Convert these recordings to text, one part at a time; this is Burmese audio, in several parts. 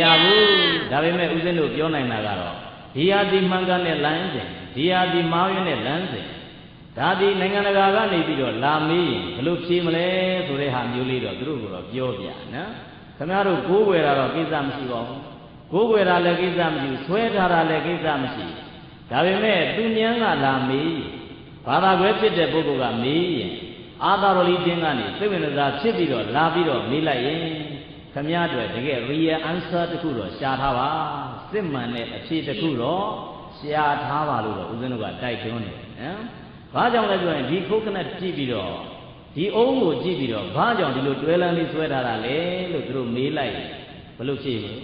ရဘူးဒါပေမဲ့ဦးဇင်းတို့ပြောနိုင်တာကတော့ဒီဟာဒီမှန်ကန်တဲ့လမ်းစဉ်ဒီဟာဒီမားရင်းတဲ့လမ်းစဉ်ဒါဒီနိုင်ငံတကာကနေပြီးတော့လာမေးရင်ဘယ်လိုဖြေမလဲဆိုတဲ့ဟာမျိုးလေးတော့သူတို့ကတော့ပြောပြနော်ခင်ဗျားတို့ကိုးွယ်တာတော့ကိစ္စမရှိပါဘူးကိုးွယ်တာလည်းကိစ္စမရှိဘူးဆွဲထားတာလည်းကိစ္စမရှိဘူးဒါပေမဲ့သူဉာဏ်ကလာမေးဘာသာခွဲဖြစ်တဲ့ပုဂ္ဂိုလ်ကမေးရင်အာသာရလီတင်းကနေစိတ်ဝင်စားဖြစ်ပြီးတော့လာပြီးတော့မေးလိုက်ရင် ခမည်းတော်တကယ် real answer တခုတော့ရှားထားပါစစ်မှန်တဲ့အဖြေတခုတော့ရှားထားပါလို့တော့ဦးဇင်းတို့ကတိုက်တွန်းတယ်နော်ဘာကြောင့်လဲဆိုရင်ဒီခုတ်ခနဲ့ကြည့်ပြီးတော့ဒီအုံးကိုကြည့်ပြီးတော့ဘာကြောင့်ဒီလိုတွဲလန်းလေးဆွဲထားတာလဲလို့သူတို့မေးလိုက်ဘယ်လိုဖြေမလဲ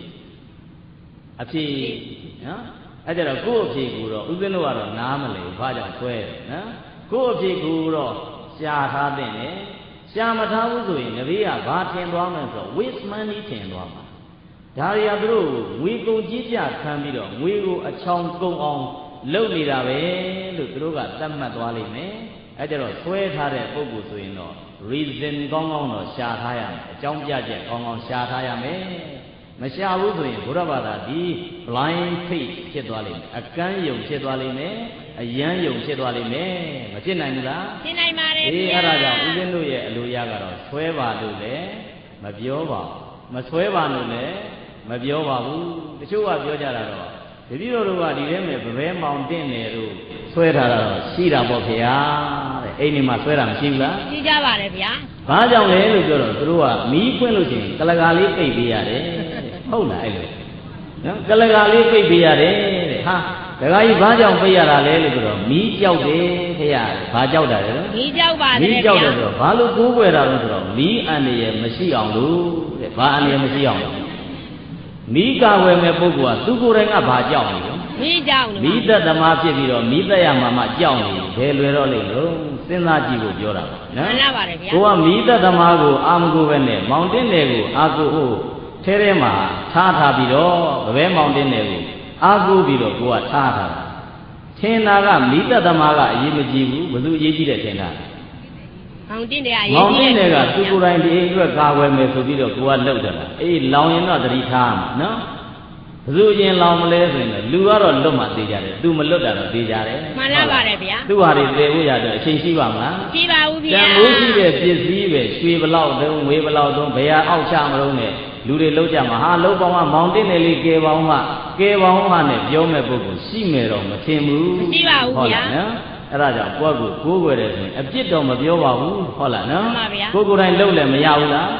အဖြေနော်အဲ့ကြတော့ကိုယ့်အဖြေကိုတော့ဦးဇင်းတို့ကတော့နားမလည်ဘာကြောင့်ဆွဲတယ်နော်ကိုယ့်အဖြေကိုတော့ရှားထားတဲ့နဲ့ ရှားမထားဘူးဆိုရင်ငရေကဘာထင်သွားမလဲဆိုတော့ waste money ထင်သွားမှာဒါရီကသူတို့ငွေကုန်ကြီးပြခံပြီးတော့ငွေကိုအချောင်ကုန်အောင်လုပ်နေတာပဲလို့သူတို့ကသတ်မှတ်သွားလိမ့်မယ်အဲကြတော့ဆွဲထားတဲ့ပုံကိုဆိုရင်တော့ reason ကောင်းကောင်းတော့ရှာထားရမယ်အကြောင်းပြချက်ကောင်းကောင်းရှာထားရမယ်မရှာဘူးဆိုရင်ဘုရားဘာသာဒီ blind faith ဖြစ်သွားလိမ့်မယ်အကန့်ယုံဖြစ်သွားလိမ့်မယ် အယမ်းယုံဖြစ်သွားလိမ့်မယ်မဖြစ်နိုင်ဘူးလားရှင်းနိုင်ပါတယ်အေးဗျာအဲ့ဒါကြောင့်ဦးဇင်းတို့ရဲ့အလိုရကတော့ဆွဲပါလို့လည်းမပြောပါဘူးမဆွဲပါလို့လည်းမပြောပါဘူးတချို့ကပြောကြတာတော့တပည့်တော်တို့ကဒီထဲမှာဗပဲမောင်တင့်တယ်လို့ဆွဲထားတာတော့ရှိတာပေါ့ဗျာတဲ့အိမ်ဒီမှာဆွဲတာမရှိဘူးလားကြည့်ကြပါတယ်ဗျာဘာကြောင့်လဲလို့ပြောတော့သူတို့ကမီးခွင်းလို့ရှိရင်ကလကာလေးပိတ်ပေးရတယ်ဟုတ်လားအဲ့လို နော်ကလကာလေးပိတ်ပေးရတယ်တဲ့ဟာဒကာကြီးဘာကြောင့်ပိတ်ရတာလဲလို့ပြောတော့မီးကြောက်တယ်ခင်ဗျာဘာကြောက်တာလဲနော်ဒီကြောက်ပါတမီးယ်ကြောက်တဗျာယ်ဆိုတော့ဘာလို့ကိုးကွယ်တာလဲဆိုတော့မီးအန္တရာယ်မရှိအောင်လို့တဲ့ဘာအန္တရာယ်မရှိအောင်လို့မီးကာဝယ်မဲ့ပုဂ္ဂိုလ်ကသူကိုယ်တိုင်ကဘာကြောက်နေလဲဒီကြောက်နေမီးသက်သမားဖြစ်ပြီးတော့မီးသက်ရမှာမှကြောက်နေဘယ်လွယ်တော့လိမ့်လို့စဉ်းစားကြည့်ဖို့ပြောတာပါမှနော်န်လားပါတယ်ဗျာကိုကမီးသက်သမားကိုအာမကိုပဲနဲ့မောင်တင်းတယ်ကိုအာကိုဟုတ် ထဲထဲမှာထားထားပြီးတော့ဗပဲမောင်တင်းတယ်ကိုအာကိုပြီးတော့ကိုကထားထားတာထင်တာကမီးသက်သမားကအရေးမကြီးဘူးဘယ်သူအရေးကြီးတယ်ထင်တာလဲမောင်တင်းတဲ့အရေးမောင်တင်းတွေကဗျာသူကိုယ်တိုင်ဒီအိမ်အတွက်ကာဝယ်မယ်ဆိုပြီးတော့ကိုကလှုပ်တယ်လားအေးလောင်ရင်တော့သတိထားမှာနော်ဘယ်သူအရင်လောင်မလဲဆိုရင်လည်းလူကတော့လွတ်မှသေးကြတယ်သူမလွတ်တာတော့သေးကြတယ်မှန်လားပါတယ်ဗျာသူဟာတွေသေဖို့ရတော့အချိန်ရှိပါမလားကြည့်ပါဦးတဗျာန်မိုးရှိတဲ့ပစ္စည်းပဲရွှေဘလောက်တုံးငွေဘလောက်တုံးဘယ်ဟာအောက်ချမလို့နဲ့ လူတွေလောက်ကြမှာဟာလောက်ပေါင်းကမောင်တင်းတယ်လေးကဲပေါင်းကကဲပေါင်းကနဲ့ပြောမဲ့ပုဂ္ဂိုလ်ရှိမယ်တော့မထင်ဘူးမရှိပါဘူးဟုတ်ဗျာလားနော်အဲ့ဒါကြောင့်ကိုယ့်ကိုကိုးကွယ်တယ်ဆိုရင်အပြစ်တော့မပြောပါဘူးဟုတ်လားနော်မှန်ပါဗျာကိုယ်ကိုယ်တိုင်လှုပ်လည်းမရဘူးလား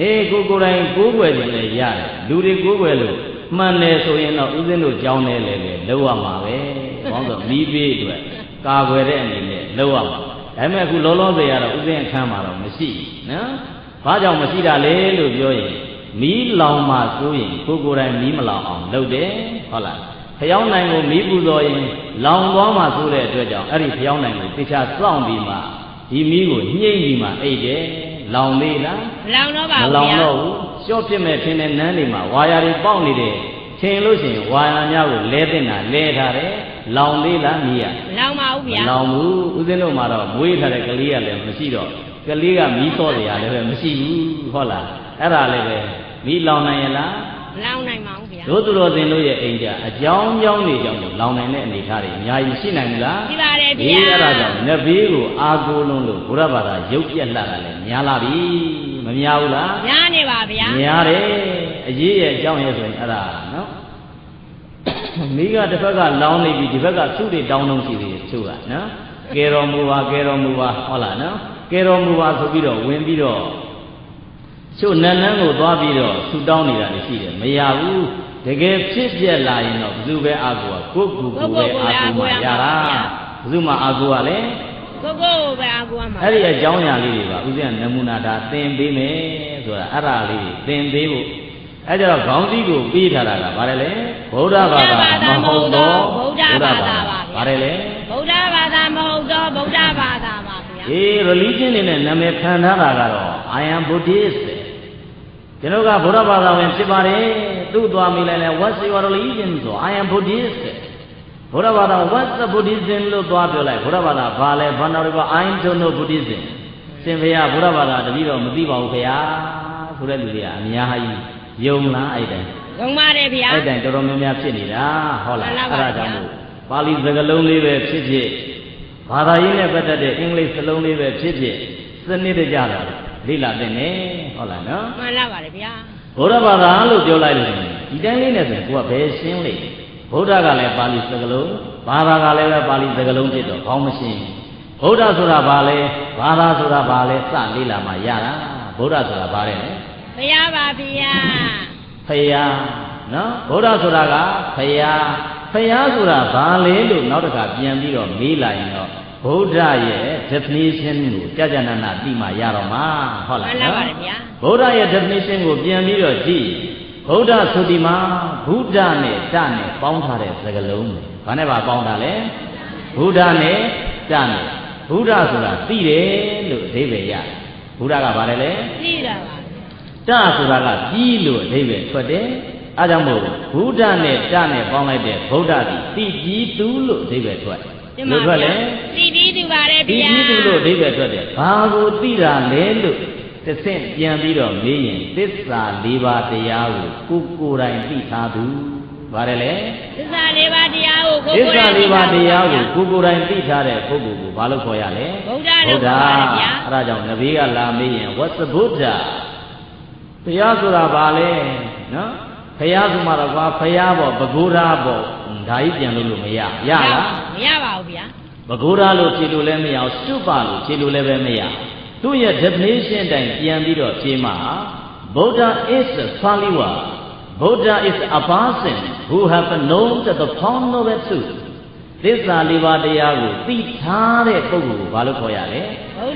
အေးကိုယ်ကိုယ်တိုင်ကိုးကွယ်ခြင်းလည်းရတယ်လူတွေကိုးကွယ်လို့မှန်တယ်ဆိုရင်တော့ဥစဉ်တို့ကြောင်းတယ်လည်းပဲလှုပ်ရမှာပဲဘာလို့လဲမိပေးအတွက်ကာကွယ်တဲ့အနေနဲ့လှုပ်ရမှာဒါပေမဲ့အခုလောလောဆယ်ကတော့ဥစဉ်အခန်းမှာတော့မရှိဘူးနော်ဘာကြောင့်မရှိတာလဲလို့ပြောရင် မီးလောင်မှဆိုရင်ကိုယ်ကိုယ်တိုင်မီးမလောင်အောင်လုပ်တယ်ဟုတ်လားဖျောင်းနိုင်ကိုမီးပူဇော်ရင်လောင်သွားမှဆိုတဲ့အတွက်ကြောင့်အဲ့ဒီဖျောင်းနိုင်ကိုတခြားစောင့်ပြီးမှဒီမီးကိုညှိမ့်ပြီးမှအိတ်တယ်လောင်သေးလားမလောင်တော့ပါမဘူးလောင်ဗျာတော့ဘူးရှော့ဖြစ်မဲ့ထင်းတဲ့နန်းတွေမှာဝါယာတွေပေါက်နေတယ်ထင်လို့ရှိရင်ဝါယာများကိုလဲတင်တာလဲထားတယ်လောင်သေးလားမီးရမလောင်ပါဘူးမဗျာလောင်ဘူးဦးဇင်းတို့မှာတော့မွေးထားတဲ့ကလေးကလည်းမရှိတော့ကလေးကမီးစောတယ်ရလည်းပဲမရှိဘူးဟုတ်လားအဲ့ဒါလည်းပဲ မီးလောင်နိုင်ရလားမလောင်နိုင်ပါဘူးဗျာတို့သူတော်စင်တို့ရဲ့အိမ်ကြအကြောင်းကြောင်းတွေကြောင့်လောင်နိုင်တဲ့အနေအထားတွေအများကြီးရှိနိုင်ဘူးလားကြည့်ပါတယ်ဒီဗျာအဲ့ဒါကြောင့်နတ်ဘေးကိုအာကိုလုံးလို့ဘုရားဘာသာရုပ်ပြက်လှတာလည်းများလာပြီမများဘူးလားညားနေပါဗျာများတယ်အရေးရဲ့အကြောင်းရဲ့ဆိုရင်အဲ့ဒါနော်မိကတစ်ဖက်ကလောင်းနေပြီဒီဘက်ကသူ့တွေတောင်းတုံးရှိသေးတယ်သူကနော်ကဲတော်မူပါကဲတော်မူပါဟုတ်လားနော်ကဲတော်မူပါဆိုပြီးတော့ဝင်ပြီးတော့ ချို့နန်းနန်းကိုသွားပြီးတော့ဆူတောင်းနေတာလည်းရှိတယ်မရဘူးတကယ်ဖြစ်ပြက်လာရင်တော့ဘယ်သူပဲအာကိုကကိုယ့်ကူကိုယ်ပဲအာကိုမှရတာဘယ်သူမှအာကိုကလည်းကိုကိုပဲအကူအမှာအဲ့ဒီအကြောင်းအရာလေးတွေကဥစဉ်နမူနာဒါသင်ပေးမယ်ဆိုတာအဲ့ဒါလေးတွေသင်ပေးဖို့အဲ့ကြတော့ခေါင်းစည်းကိုပေးထားတာကဘာလဲလဲဗုဒ္ဓဘာသာမဟုတ်သောဗုဒ္ဓဘာသာဘာလဲလဲဗုဒ္ဓဘာသာမဟုတ်တော့ဗုဒ္ဓဘာသာပါဗျာအေး religion နေနဲ့နာမည်ခံထားတာကတော့ I am Buddhist ကျွန်တော်ကဗုဒ္ဓဘာသာဝင်ဖြစ်ပါတယ်သူ့သွားမိလိုက်လဲ what's your religion ဆို I am Buddhist ဗုဒ္ဓဘာသာ what's the Buddhism လို့သွားပြောလိုက်ဗုဒ္ဓဘာသာဘာလဲဘာနာတွေက I don't know Buddhism ရှင်ဖေယဗုဒ္ဓဘာသာတပည့်တော်မသိပါဘူးခင်ဗျာဆိုတဲ့လူတွေကအများကြီးယုံလားအဲ့တိုင်ယုံပါတယ်ဗျာအဲ့တိုင်တော်တော်များများဖြစ်နေတာဟုတ်လားမှန်ပါပါအဲ့ဒါကြောင့်မို့ပါဠိစကားလုံးလေးပဲဖြစ်ဖြစ်ဘာသာရေးနဲ့ပတ်သက်တဲ့အင်္ဂလိပ်စလုံးလေးပဲဖြစ်ဖြစ်စနစ်တကျလာ လေ့လာသင့်တယ်ဟုတ်လားနော်မှန်လားပါတယ်ဗျာဗုဒ္ဓဘာသာလို့ပြောလိုက်လို့ဒီတိုင်းလေးနဲ့ဆိုရင်ကိုကဘယ်ရှင်းလိမ့်ဗုဒ္ဓကလည်းပါဠိစကားလုံးဘာသာကလည်းပဲပါဠိစကားလုံးဖြစ်တော့ဘောင်းမရှင်းဗုဒ္ဓဆိုတာဘာလဲဘာသာဆိုတာဘာလဲစလေ့လာမှရတာဗုဒ္ဓဆိုတာဘာလဲလဲဘုရားပါဗျာဖယားနော်ဗုဒ္ဓဆိုတာကဖယားဖယားဆိုတာဘာလဲလို့နောက်တစ်ခါပြန်ပြီးတော့မေးလိုက်ရင်တော့ ဗုဒ္ဓရဲ့ definition ကိုကြာကြာနာနာသိမှရတော့မှာဟုတ်မှလားန်လားနော်ပါတယ်ဗျာဗုဒ္ဓရဲ့ definition ကိုပြန်ပြီးတော့ကြည့်ဗုဒ္ဓဆိုဒီမှာဘုဒ္ဓနဲ့တနဲ့ပေါင်းထားတဲ့စကားလုံးပဲဘာနဲ့ပါပေါင်းတာလဲဘုဒ္ဓနဲ့တနဲ့ဘုဒ္ဓဆိုတာသိတယ်လို့အဓိပ္ပာယ်ရတယ်ဘုဒ္ဓကဘာလဲလဲသိတာပါတဆိုတာကပြီးလို့အဓိပ္ပာယ်ထွက်တယ်အဲကြောင့်မို့ဘုဒ္ဓနဲ့တနဲ့ပေါင်းလိုက်တဲ့ဗုဒ္ဓသည်သိပြီးသူလို့အဓိပ္ပာယ်ထွက်ဒီလို့ထွက်လဲသိ ပြီးသူပါတယ်သိဗျာပြီးသူလို့အဓိပ္ပာယ်ထွက်တယ်ဘာကိုသိတာလဲလို့တစ်ဆင့်ပြန်ပြီးတော့မေးရင်သစ္စာ၄ပါးတရားကိုကိုယ်ကိုယ်တိုင်သိထားသူပါတယ်လေသစ္စာလေးပါးတရားကိုကိုသစ္ကိုယ်စာတိုင်၄ပါးတရားသိကိုကိုယ်ကိုယ်တိုင်သိထားတဲ့ပုဂ္ဂိုလ်ကိုဘာလို့ခေါ်ရလဲဗုဒ္ဓလို့ခေါ်ပါတယ်ဗျာအဲ့ဒါကြောင့်နဗီကလာမေးရင် what's the buddha ဘုရားဆိုတာဘာလဲနော်ဘုရားဆိုမှတော့ကွာဘုရားပေါ့ဘဂိုးရာပေါ့ဒါကြီးပြန်လို့လို့မရရလားမရပါဘူးဗျာ ဘဂိုးရာလို့ဖြေလို့လည်းမရအောင်စတုပလို့ဖြေလို့လည်းပဲမရသူ့ရဲ့ definition တိုင်ပြန်ပြီးတော့ဖြေမှာ Buddha is a Saliwa Buddha is a person who have known the foundation truth သစ္စာလေးပါးတရားကိုသိထားတဲ့ပုဂ္ဂိုလ်ကိုဘာလို့ခေါ်ရလဲ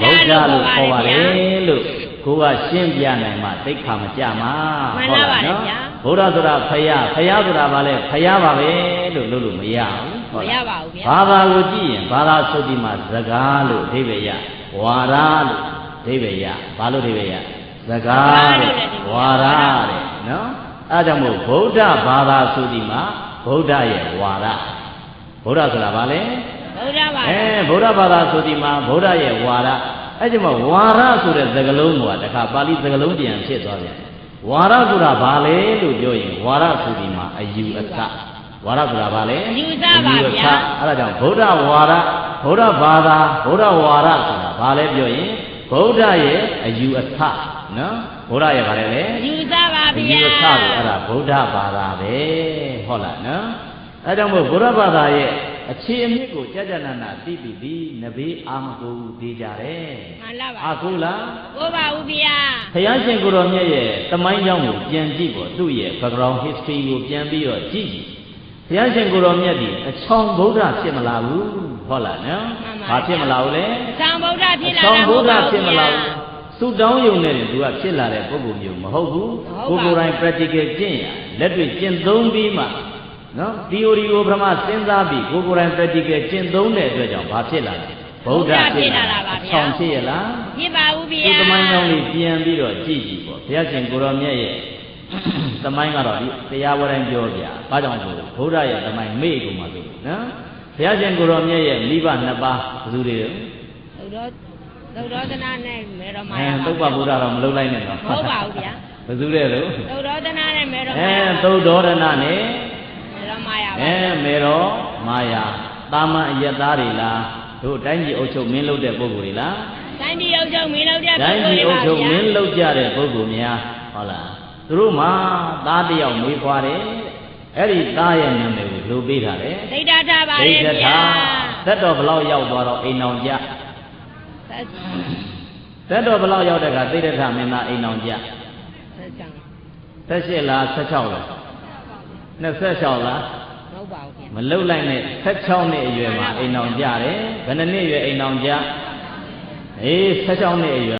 ဗုဒ္ဓလို့ခေါ်ပါခေါ်ပါတယ်လေဗျာလို့ကိုကရှင်းပြနိုင်မှသိခါမကြမှာမှန်ပါပါတယ်ဗျာဗုဒ္ဓဆိုတာဖယားဖယားဆိုတာဘာလဲဖယားပါပဲလို့လို့လို့မရဘူး မရပါဘူးဗျာဘာသာကိုကြည့်ရင်ဘာသာဆိုဒီမှာစကားလို့အဓိပ္ပာယ်ရဝါရလို့အဓိပ္ပာယ်ရဘာလို့အဓိပ္ပာယ်ရစကားတဲ့ဝါရတဲ့နော်အဲဒါကြောင့်မို့ဗုဒ္ဓဘာသာဆိုဒီမှာဗုဒ္ဓရဲ့ဝါရဗုဒ္ဓဆိုတာဘာလဲဗုဒ္ဓပါအဲဗုဒ္ဓဘာသာဆိုဒီမှာဗုဒ္ဓရဲ့ဝါရအဲကြောင့်မို့ဝါရဆိုတဲ့စကားလုံးကတခါပါဠိစကားလုံးပြန်ဖြစ်သွားပြန်ဝါရဆိုတာဘာလဲလို့ပြောရင်ဝါရဆိုဒီမှာအယူအဆ ဝါရဆိုတာဘာလဲအယူဆပါဗျာအဲ့ဒါကြောင့်ဗုဒ္ဓဝါဒဗုဒ္ဓဘာသာဗုဒ္ဓဝါဒဆိုတာဘာလဲပြောရင်ဗုဒ္ဓရဲ့အယူအဆနော်ဗုဒ္ဓရဲ့ဘာလဲလဲအယူဆပါအဗျာယူအဆကိုအဲ့ဒါဗုဒ္ဓဘာသာပဲဟုတ်လားနော်အဲကြောင့်မို့ဗုဒ္ဓဘာသာရဲ့အခြေအမြစ်ကိုကြာကြာနာနာသိပြီးပြီနဘေးအာမကိုသေးကြတယ်မှန်လားပါအခုလားကိုပါဦးဗျာဘုရားရှင်ကိုရောမြတ်ရဲ့တမိုင်းကြောင်းကိုပြန်ကြည့်ပေါ့သူ့ရဲ့ background history ကိုပြန်ပြီးတော့ကြည့်ကြည့် ဘုရားရှင်ကိုရောမြတ်ဒီအချောင်ဗုဒ္ဓဖြစ်မလာဘူးဟုတ်လားနော်ဘာဖြစ်မလာဘူးလဲအဆောင်ဗုဒ္ဓဖြစ်လာအချောင်တာဗုဒ္ဓဟုတ်ဖြစ်မလာဘူးသုတောင်းယုံနဲ့သူကဖြစ်လာတဲ့ပုဂ္ဂိုလ်မျိုးမဟုတ်ဘူးမဟုတ်ပါဘူးကိုယ်ကိုယ်တိုင် practical ကျင့်ရလက်တွေ့ကျင့်သုံးပြီးမှနော် theory ကိုပထမစဉ်းစားပြီးကိုယ်ကိုယ်တိုင် practical ကျင့်သုံးတဲ့အတွက်ကြောင့်ဘာဖြစ်လာလဲဗုဒ္ဓဖြစ်လာတာအချောင်ဖြစ်ရလားဖြစ်ပါဦးဗျာဒီသမိုင်းကြောင်းလေးပြန်ပြီးတော့ကြည့်ကြည့်ပေါ့ဘုရားရှင်ကိုရောမြတ်ရဲ့ သမိုင်းကတော့ဒီတရားဝတိုင်းပြောကြဘာကြောင့်ဆိုဘုရားရဲ့သမိုင်းမေ့ကုန်ပါလို့နော်ဘုရားရှင်ကိုရောမြတ်ရဲ့မိဘနှစ်ပါးဘယ်သူတွေလဲသုဒ္ဓသုဒ္ဓသနာနဲ့မေရမအဲယသုပ္ပဗုဒ္ဓတော့မလုံးလိုက်နဲ့တော့မဟုတ်ပါဘူးဗျာဘယ်သူလဲလို့သုဒ္ဓသနာနဲ့မေရမအဲယသုဒ္ဓောရဏနဲ့မေရမယပါအဲမေရောမာယာတာမန်အယက်သားတွေလားတို့တိုင်းပြည်အုပ်ချုပ်မင်းလုပ်တဲ့ပုဂ္ဂိုလ်တွေလားတိုင်းပြည်အုပ်ချုပ်မင်းလုပ်တဲ့တိုင်းပြည်အုပ်ချုပ်မင်းလုပ်ကြတဲ့ပုဂ္ဂိုလ်များဟုတ်လား သူတို့မှာသားတစ်ယောက်မွေးဖွားတယ်အဲ့ဒီသားရဲ့နာမည်ကိုလူပေးထားတယ်သိတ္တထပါဒိလေဋ္ဌဗျာထာသက်တော်ဘလောက်ရောက်သွားတော့အိမ်အောင်ကြသက်တော်ဘလောက်ရောက်တဲ့အခါသိဋ္ဌထမင်းသားအိမ်အောင်ကြ18လား16လား26လားဟုတ်ပါဘူးဗျာမလုတ်လိုက်နဲ့16နှစ်အရွယ်မှာအိမ်အောင်ကြတယ်ဘယ်နှစ်နှစ်အရွယ်အိမ်အောင်ကြအေး16နှစ်အရွယ်